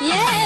Yeah!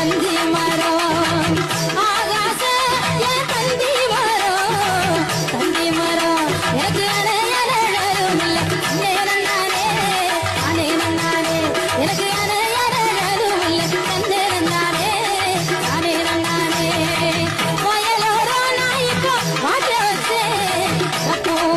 அந்தி